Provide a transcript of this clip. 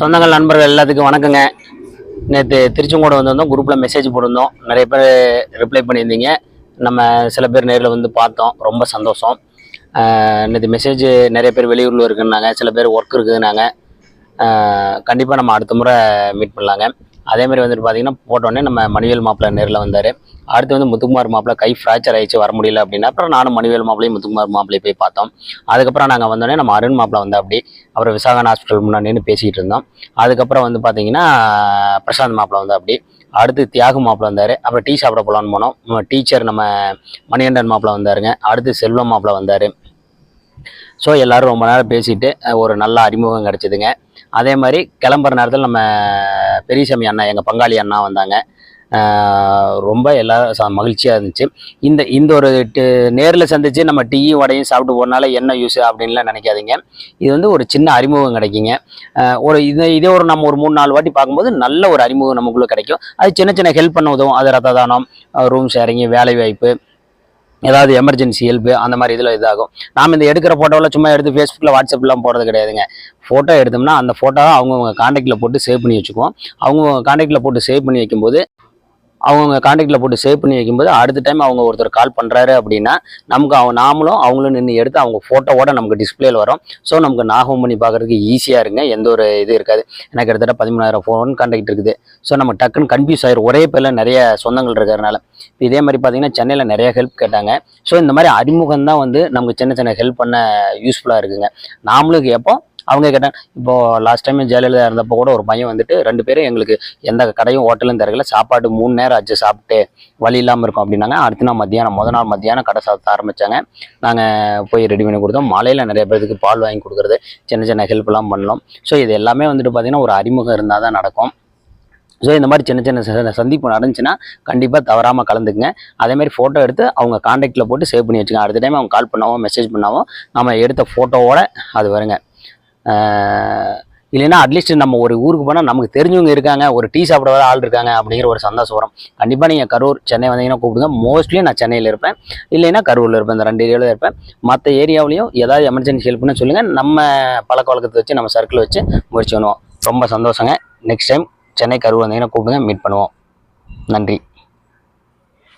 சொந்தங்கள் நண்பர்கள் எல்லாத்துக்கும் வணக்கங்க. நேற்று திருச்செங்கோடு வந்திருந்தோம் குரூப்பில் மெசேஜ் போட்டிருந்தோம். நிறைய பேர் ரிப்ளை பண்ணியிருந்தீங்க. நம்ம சில பேர் நேரில் வந்து பார்த்தோம். ரொம்ப சந்தோஷம். நேற்று மெசேஜ் நிறைய பேர் வெளியூரில் இருக்குன்னாங்க சில பேர் ஒர்க் இருக்குதுன்னாங்க கண்டிப்பாக நம்ம அடுத்த முறை மீட் பண்ணலாங்க. அதே மாதிரி வந்துட்டு பார்த்தீங்கன்னா போட்டோடனே நம்ம மணிவேல் மாப்பிள்ள நேரில் வந்தார். அடுத்து வந்து முத்துக்குமார் மாப்பிள்ள கை ஃப்ராக்சர் ஆயிடுச்சு வர முடியல அப்படின்னா அப்புறம் நானும் மணிவேல் மாப்பிளையும் முத்துக்குமார் மாப்பிளையும் போய் பார்த்தோம். அதுக்கப்புறம் நாங்கள் வந்தோடனே நம்ம அருண் மாப்பிள்ள வந்து அப்படி அப்புறம் விசாகன் ஹாஸ்பிட்டல் முன்னாடி நின்னு பேசிக்கிட்டு இருந்தோம். அதுக்கப்புறம் வந்து பார்த்தீங்கன்னா பிரசாந்த் மாப்பிள்ள வந்து அப்படி அடுத்து தியாகு மாப்பிள்ள வந்தார். அப்புறம் டீ சாப்பிட போகலான்னு போனோம். டீச்சர் நம்ம மணிகண்டன் மாப்பிள்ள வந்தாருங்க. அடுத்து செல்வம் மாப்பிள்ள வந்தார். ஸோ எல்லோரும் ரொம்ப நேரம் பேசிட்டு ஒரு நல்ல அறிமுகம் கிடச்சிதுங்க. அதே மாதிரி கிளம்புற நேரத்தில் நம்ம பெரியசாமி அண்ணா எங்கள் பங்காளி அண்ணா வந்தாங்க. ரொம்ப எல்லா ச மகிழ்ச்சியாக இருந்துச்சு. இந்த இந்த ஒரு நேரில் சந்திச்சு நம்ம டீயும் வடையும் சாப்பிட்டு போனால என்ன யூஸ் அப்படின்லாம் நினைக்காதீங்க. இது வந்து ஒரு சின்ன அறிமுகம் கிடைக்குங்க. ஒரு இது இதே ஒரு நம்ம ஒரு மூணு நாலு வாட்டி பார்க்கும்போது நல்ல ஒரு அறிமுகம் நமக்குள்ளே கிடைக்கும். அது சின்ன சின்ன ஹெல்ப் பண்ண உதவும். அது ரத்த தானம் ரூம் ஷேரிங்கு வேலை வாய்ப்பு ஏதாவது எமர்ஜென்சி ஹெல்ப் அந்த மாதிரி இதில் இதாகும். நாம் இந்த எடுக்கிற ஃபோட்டோவில் சும்மா எடுத்து ஃபேஸ்புக்கில் வாட்ஸ்அப்லாம் போடுறது கிடையாதுங்க. ஃபோட்டோ எடுத்தோம்னா அந்த ஃபோட்டோவை அவங்கவுங்க காண்டாக்டில் போட்டு சேவ் பண்ணி வச்சுக்குவோம். அவங்கவுங்க காண்டாக்டில் போட்டு சேவ் பண்ணி வைக்கும்போது அவங்க காண்டாக்டில் போட்டு சேவ் பண்ணி வைக்கும்போது அடுத்த டைம் அவங்க ஒருத்தர் கால் பண்ணுறாரு அப்படின்னா நமக்கு அவங்க நாமளும் அவங்களும் நின்று எடுத்து அவங்க ஃபோட்டோவோட நமக்கு டிஸ்பிளேல வரும். ஸோ நமக்கு நாகம் பண்ணி பார்க்குறதுக்கு ஈஸியாக இருங்க. எந்த ஒரு இது இருக்காது. எனக்கு கிட்டத்தட்ட பதிமூணாயிரம் ஃபோன் காண்டாக்ட் இருக்குது. ஸோ நம்ம டக்குன்னு கன்ஃபியூஸ் ஆயிரும். ஒரே பேரில் நிறைய சொந்தங்கள் இருக்கிறனால இதே மாதிரி பார்த்தீங்கன்னா சென்னையில் நிறைய ஹெல்ப் கேட்டாங்க. ஸோ இந்த மாதிரி அறிமுகம் தான் வந்து நமக்கு சின்ன சின்ன ஹெல்ப் பண்ண யூஸ்ஃபுல்லாக இருக்குங்க. நாமளும் கேட்போம் அவங்க கேட்டாங்க இப்போ லாஸ்ட் டைம் ஜெயலலிதா இருந்தப்போ கூட ஒரு பையன் வந்துட்டு ரெண்டு பேரும் எங்களுக்கு எந்த கடையும் ஹோட்டலும் திறக்கல. சாப்பாடு மூணு நேரம் ஆச்சு சாப்பிட்டு வழி இல்லாமல் இருக்கும் அப்படின்னாங்க. அடுத்த நாள் மத்தியானம் முத நாள் மத்தியானம் கடை சாப்பிட ஆரம்பித்தாங்க நாங்கள் போய் ரெடி பண்ணி கொடுத்தோம். மலையில் நிறைய பேருக்கு பால் வாங்கி கொடுக்குறது சின்ன சின்ன ஹெல்ப்லாம் பண்ணோம் ஸோ இது எல்லாமே வந்துட்டு பார்த்திங்கன்னா ஒரு அறிமுகம் இருந்தால் தான் நடக்கும். ஸோ இந்த மாதிரி சின்ன சின்ன ச- சந்திப்பு நடந்துச்சுன்னா கண்டிப்பாக தவறாமல் கலந்துக்குங்க. அதேமாதிரி ஃபோட்டோ எடுத்து அவங்க காண்டாக்டில் போட்டு சேவ் பண்ணி வச்சுக்கோங்க. அடுத்த டைம் அவங்க கால் பண்ணாவோ மெசேஜ் பண்ணாவோ நம்ம எடுத்த ஃபோட்டோவோட அது வருங்க. இல்லைன்னா அட்லீஸ்ட் நம்ம ஒரு ஊருக்கு போனால் நமக்கு தெரிஞ்சவங்க இருக்காங்க ஒரு டீ சாப்பிட வர ஆள் இருக்காங்க அப்படிங்கிற ஒரு சந்தோஷம். வரும் கண்டிப்பாக நீங்கள் கரூர் சென்னை வந்தீங்கன்னா கூப்பிடுங்க. மோஸ்ட்லி நான் சென்னையில் இருப்பேன். இல்லைன்னா கரூரில் இருப்பேன். இந்த ரெண்டு ஏரியாவில் இருப்பேன். மற்ற ஏரியாவிலையும் ஏதாவது எமர்ஜென்சி ஹெல்ப்னு சொல்லுங்கள் நம்ம பழக்க வழக்கத்தை வச்சு நம்ம சர்க்கிள் வச்சு முயற்சி பண்ணுவோம். ரொம்ப சந்தோஷங்க. நெக்ஸ்ட் டைம் சென்னை கரூர் வந்தீங்கன்னா கூப்பிடுங்க. மீட் பண்ணுவோம். நன்றி.